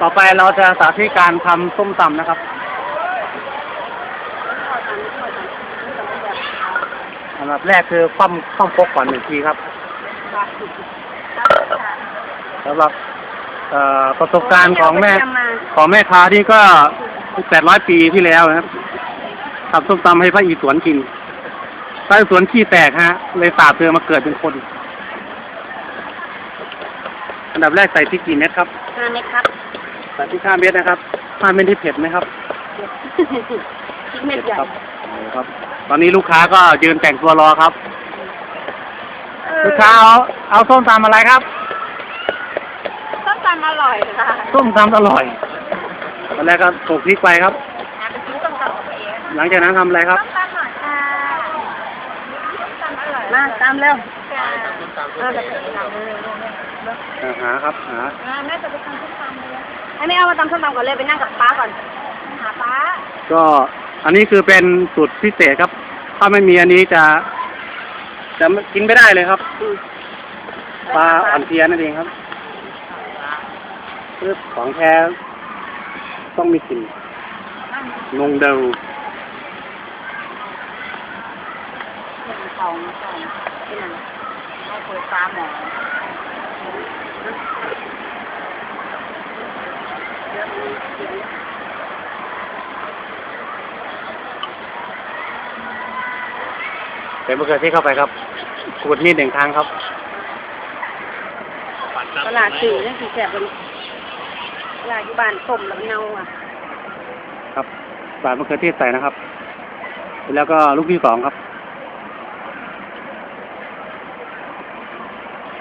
ต่อไปเราจะสาธิตการทำส้มตำนะครับอันดับแรกคือคว่ำคว่ำคกก่อนหนึ่งทีครับสำหรับเอ่อประสบการณ์ของแม่ของแม่ค้าที่ก็แปดร้อยปีที่แล้วนะครับทำส้มตำให้พระอีสวนกินพระอีสวนขี้แตกฮะ เลยสาบเธอมาเกิดเป็นคน อันดับแรกใส่พริกกี่เม็ดครับห้าเม็ดครับใส่พริกห้าเม็ดนะครับห้าเม็ดที่เผ็ดไหมครับพริกเม็ดใหญ่ครับครับ ตอนนี้ลูกค้าก็ยืนแต่งตัวรอครับ ลูกค้าเอาเอาส้มตำอะไรครับ ส้มตำอร่อยค่ะ ส้มตำอร่อย ตอนแรกก็โขลกพริกไปครับหาไปซื้อส้มตำกับเองหลังจากนั้นทำอะไรครับ ส้มตำหน่อยค่ะส้มตำอร่ อยมาตำเร็วเออจะไปตำเร็วอ่าหาครับหาแม่จะไปทำส้มตำเลยให้แม่เอามาตำส้มตำก่อนเลยไปนั่งกับป้าก่อน หาป้า ก็อันนี้คือเป็นสูตรพิเศษครับ ถ้าไม่มีอันนี้จะ จะไม่กินไม่ได้เลยครับปลาอ่อนเพลียนั่นเองครับคือของแท้ต้องมีกลิ่นนงเดาหนึ่งสองสองเป็น อะไรเอาเปิดฟ้าหมอเดี๋ยวมีเสียงใส่มะเขือเทศเข้าไปครับขูดนิดหนึ่งครั้งครับตลาดสื่อนี่คือแสบเลยตลาดอยู่บ้านต้มแล้วมันเน่าอะ ครับสาดมะเขือเทศใส่นะครับ แล้วก็ลูกที่สองครับ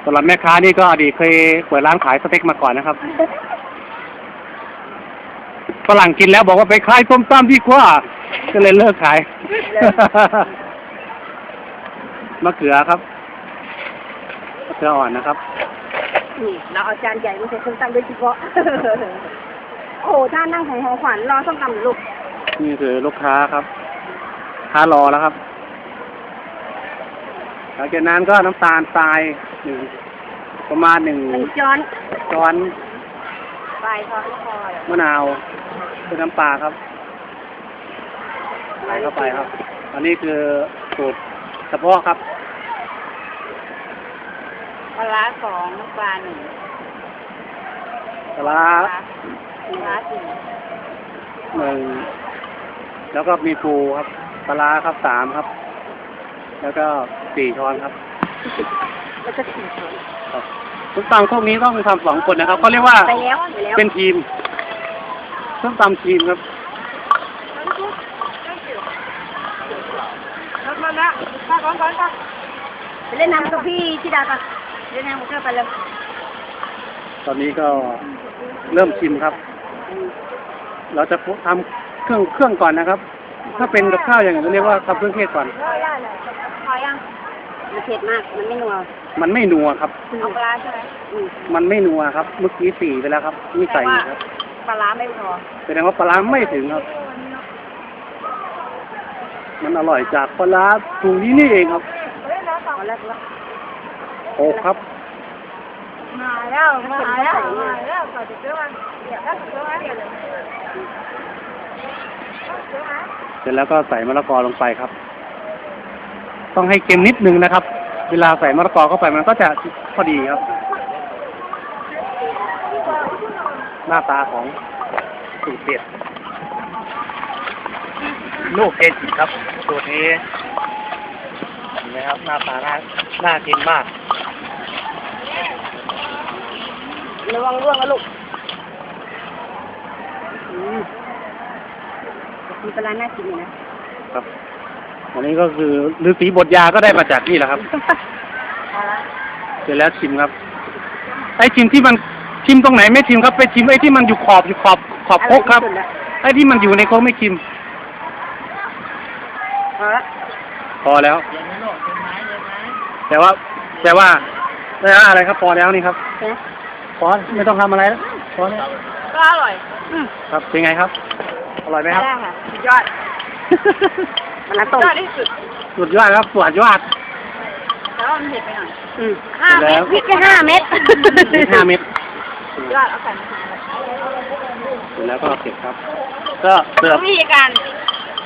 สำหรับแม่ค้านี่ก็อดีตเคยเปิดร้านขายสเต็กมาก่อนนะครับฝรั่งกินแล้วบอกว่าไปขายส้มตำดีกว่า ก็เลยเลิกขาย มะเขือครับมะเขืออ่อนนะครับนี่เราเอาจานใหญ่มาใส่ส้มตำโดยเฉพาะ โอ้โหถ้านั่งของหอขวัญรอส้มตำลูก นี่คือลูกค้าครับค้ารอแล้วครับ หลังจากนั้นก็น้ำตาลทรายหนึ่งประมาณหนึ่งหนึ่งช้อนช้อนไปพอแล้วพอมะนาวคือน้ำปลาครับใส่เข้าไปครับ อันนี้คือสูตรเฉพาะครับปลาร้าสองน้ำปลาหนึ่งปลาร้าปลาร้าสี่หนึ่งแล้วก็มีปูครับปลาร้าครับสามครับ แล้วก็สี่ช้อนครับ แล้วก็สี่ช้อนครับส้มตำพวกนี้ต้องทำสองคนนะครับเขาเรียกว่าไปแล้วไปแล้วเป็นทีมส้มตำทีมครับมาแล้วข้าก่อนก่อนก่อนไปเล่นน้ำกับพี่ชิดาก่อนเล่นน้ำกับเธอไปเลยตอนนี้ก็เริ่มชิมครับ เราจะทำเครื่องเครื่องก่อนนะครับ ถ้าเป็นกับข้าวอย่างอื่นเรียกว่าทำเครื่องเทศก่อนพ อยังมันเผ็ดมาก มันไม่นัว มันไม่นัวครับ เอาปลาร้าใช่ไหมอืมมันไม่นัวครับ เมื่อกี้สี่ไปแล้วครับนี่ใส่อีกครับ ปลาร้าไม่พอแสดงว่าปลาร้าไม่ถึงครับ มันอร่อยจากปลาร้าถุงนี้นี่เองครับเอาแล้วแล้วโอ้ครับ มาแล้ว มาแล้ว มาแล้วก่อนจะเจอมันเดี๋ยวก็เจอมันเดี๋ยวเลยเสร็จแล้วก็ใส่มะละกอลงไปครับ ต้องให้เค็มนิดนึงนะครับ เวลาใส่มะละกอเข้าไปมันก็จะพอดีครับ หน้าตาของสูตรเด็ดลูกเกจิครับสูตรนี้เห็นไหมครับหน้าตาน่าน่ากินมาก ระวังร่วงนะลูกอืมมีปลาร้าน่ากินอยู่นะครับ อันนี้ก็คือฤาษีบทยาก็ได้มาจากนี่แหละครับปลาร้าเสร็จแล้วชิมครับ ไอ้ชิมที่มันชิมตรงไหนไม่ชิมครับ ไปชิมไอ้ที่มันอยู่ขอบอยู่ขอบขอบโคกครับ ไอ้ที่มันอยู่ในโคกไม่ชิมพอละพอแล้ว แต่ว่า แต่ว่าแต่ว่าอะไรครับพอแล้วนี่ครับเห็นไหมพอไม่ต้องทำอะไรแล้วพอแล้วก็อร่อยอืมครับเป็นไงครับ อร่อยไหมครับได้ค่ะสุดยอด มันละต้มยอดที่สุดสุดยอดครับสุดยอดแต่ว่ามันเผ็ดไปหน่อยอืมห้าเม็ดพริกแค่ห้าเม็ดนี่ห้าเม็ดสุดยอดเอาใส่มาหาเลยเสร็จแล้วก็เก็บครับ ก็เสิร์ฟวิธีการ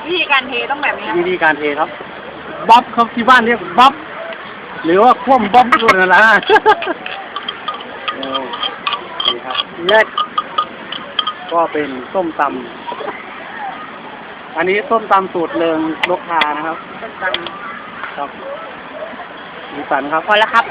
วิธีการเทต้องแบบนี้วิธีการเทครับบ๊อบครับที่บ้านเรียกบ๊อบหรือว่าคว่ำบ๊อบส่วนอะไรเออนี่ครับแยกก็เป็นส้มตำ อันนี้ส้มตำสูตรเริงลกทานะครับ ส้มตำครับมีสันครับ พอแล้วครับ